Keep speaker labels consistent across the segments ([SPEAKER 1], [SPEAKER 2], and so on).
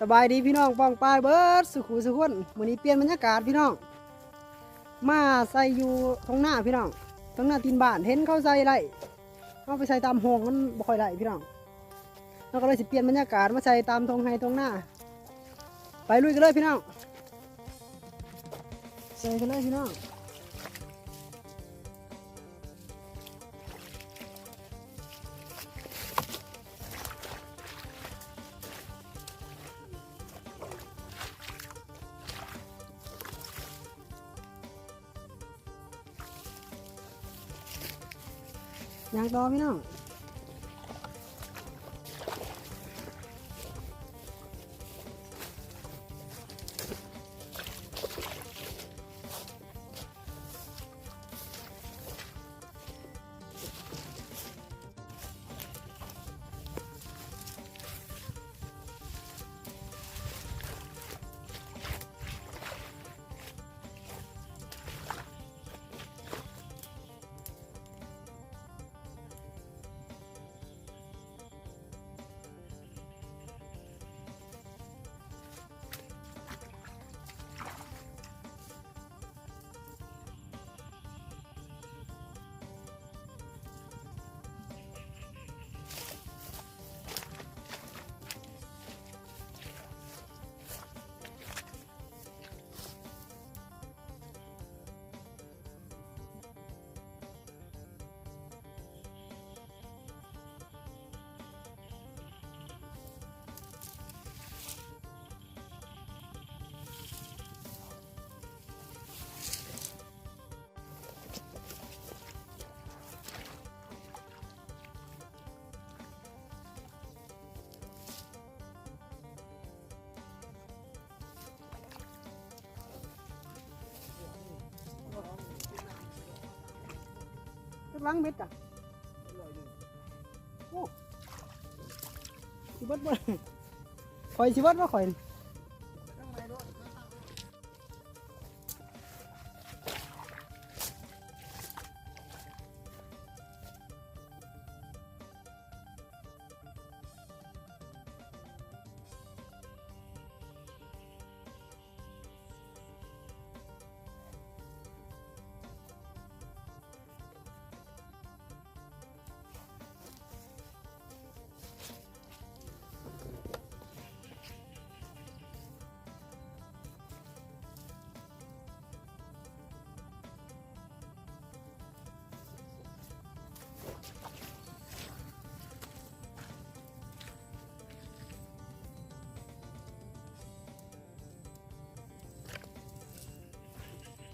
[SPEAKER 1] สบายดีพี่น้องป้องปลายเบิร์ดสุขุสุขคนวันนี้เปลี่ยนบรรยากาศพี่น้อง มาใส่อยู่ตรงหน้าพี่น้องตรงหน้าตีนบ้านเห็นเขาใส่ไรเอาไปใส่ตามห้องมันบ่ค่อยได้พี่น้องเราก็เลยสิเปลี่ยนบรรยากาศมาใส่ตามตรงไฮตรงหน้า ไปลุยกันเลยพี่น้องใส่กันเลยพี่น้อง ยังต่อพี่น้อง กำลังเม็ดอะโอ้สิบดบ่ข่อยสิบิดว่าข่อย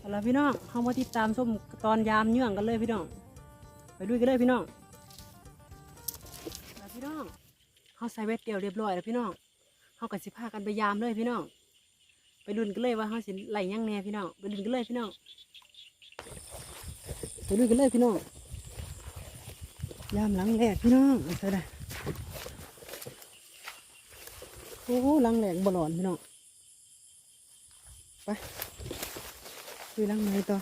[SPEAKER 1] เอาละพี่น้องเข้ามาติดตามส้มตอนยามเนื่องกันเลยพี่น้อง ไปดูกันเลยพี่น้องเอาละพี่น้องเขาใส่เวทเดียวเรียบร้อยแล้วพี่น้องเขากับสิพากันไปยามเลยพี่น้อง ไปดุนกันเลยว่าเขาสิไหลยังแน่พี่น้อง ไปดุนกันเลยพี่น้อง ไปดูกันเลยพี่น้อง ยามหลังแรกพี่น้องใส่ได้โอ้โหหลังแรกบหลอนพี่น้อง ไป ดูหลังไหนต่อ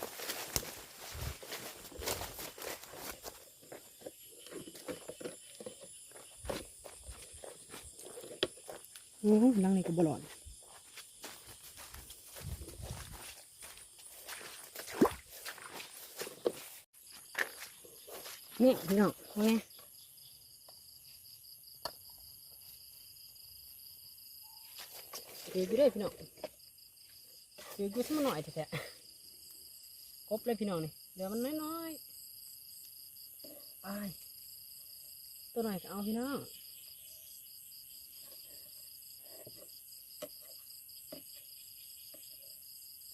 [SPEAKER 1] โอ้หลังนี้ก็บหลอนนี่พี่น้องว่าไงเดี๋ยวไปเลยพี่น้องเดี๋ยวกูสมาหน่อยแท้ๆคร บเลยพี่น้องนี่เดี๋ยวมันน้อยๆไปตัวหน่อยก็เอาพี่น้อง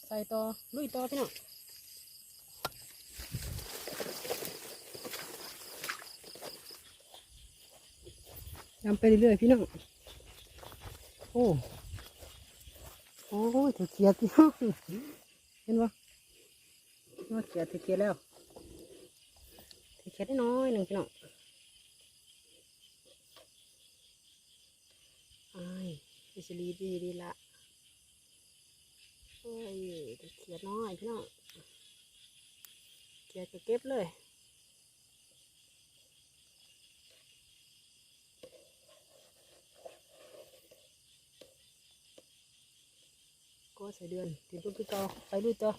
[SPEAKER 1] ใส่ต่อลุยต่อพี่น้องยำไปเรื่อยๆพี่น้อง โอ้ โอ้ยถือเกียร์พี่น้อง เห็นปะ นอเกียถือเกียแล้วถือเกียได้น้อยหนึ่งพี่น้องไอ้ายดิสลีดีดีละโอ้ยถือเกียน้อยพี่น้องเกียร์ก็เก็บเลยก็ใส่เดือนทีมต้นคือเก่าไปลุยต่อ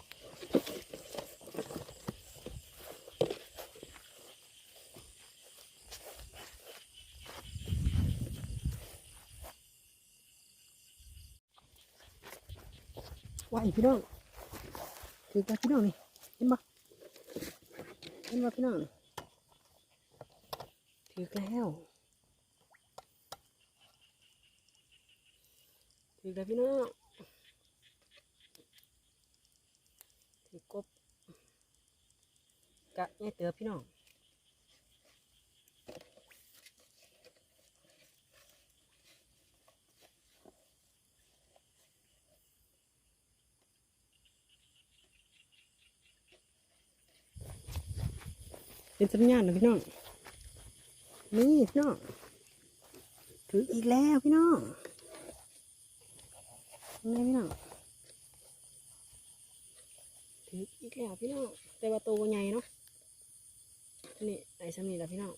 [SPEAKER 1] ไหวพี่น้องถือไปพี่น้องนี่เห็นปะเห็นปะพี่น้องถือแล้วถือแล้วพี่น้องถือกบกะง่ยเตือพี่น้อง เป็นสัญญาณนะพี่น้อง นี่พี่น้อง ถืออีกแล้วพี่น้องนี่พี่น้อง ถืออีกแล้วพี่น้อง แต่ว่าตัวใหญ่เนาะ นี่ไอ้สำนีแหละพี่น้อง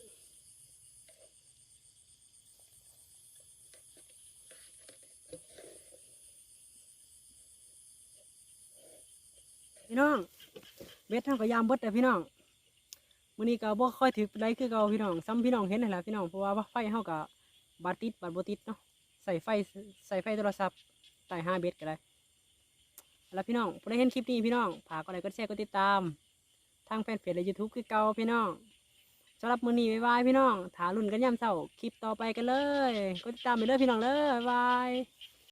[SPEAKER 1] พี่น้องเบ็ดทางพยายามเบิดแต่พี่น้อง มื้อนี้ก็บ่ค่อยถือปานใดคือเก่าพี่น้องซ้ำพี่น้องเห็นนั่นแหละพี่น้องเพราะว่าไฟเฮาก็บาดติดบาดบ่ติดเนาะใส่ไฟใส่ไฟโทรศัพท์ใต้ห้าเบ็ดก็ได้แล้วพี่น้องผู้ใดเห็นคลิปนี้พี่น้องฝากกดไลค์กดแชร์กดติดตาม ทางแฟนเพจและยูทูบคือเก่าพี่น้องสำหรับมื้อนี้บ๊ายบายพี่น้องถารุ่นกันยามเช้าคลิปต่อไปกันเลยกดติดตามไปเลยพี่น้องเลยบ๊ายบาย